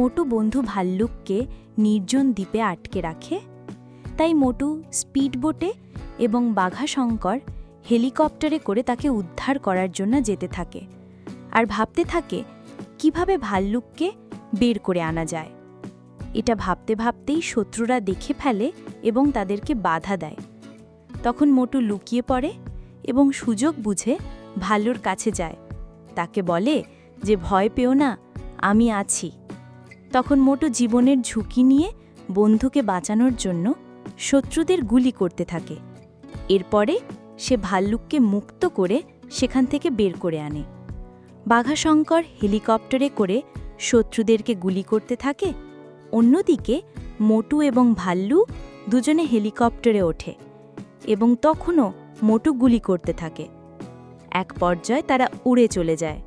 মোটু বন্ধু ভাল্লুককে নির্জন দ্বীপে আটকে রাখে। তাই মোটু স্পিডবোটে এবং বাঘাশঙ্কর হেলিকপ্টারে করে তাকে উদ্ধার করার জন্য যেতে থাকে আর ভাবতে থাকে, কীভাবে ভাল্লুককে বের করে আনা যায়? এটা ভাবতে ভাবতেই শত্রুরা দেখে ফেলে এবং তাদেরকে বাধা দেয়। তখন মোটু লুকিয়ে পড়ে এবং সুযোগ বুঝে ভাল্লুর কাছে যায়। তাকে বলে যে, ভয় পেও না, আমি আছি। তখন মোটু জীবনের ঝুঁকি নিয়ে বন্ধুকে বাঁচানোর জন্য শত্রুদের গুলি করতে থাকে। এরপরে সে ভাল্লুককে মুক্ত করে সেখান থেকে বের করে আনে। বাঘাশঙ্কর হেলিকপ্টারে করে শত্রুদেরকে গুলি করতে থাকে। অন্যদিকে মোটু এবং ভাল্লু দুজনে হেলিকপ্টারে ওঠে এবং তখনও মোটু গুলি করতে থাকে। এক পর্যায়ে তারা উড়ে চলে যায়।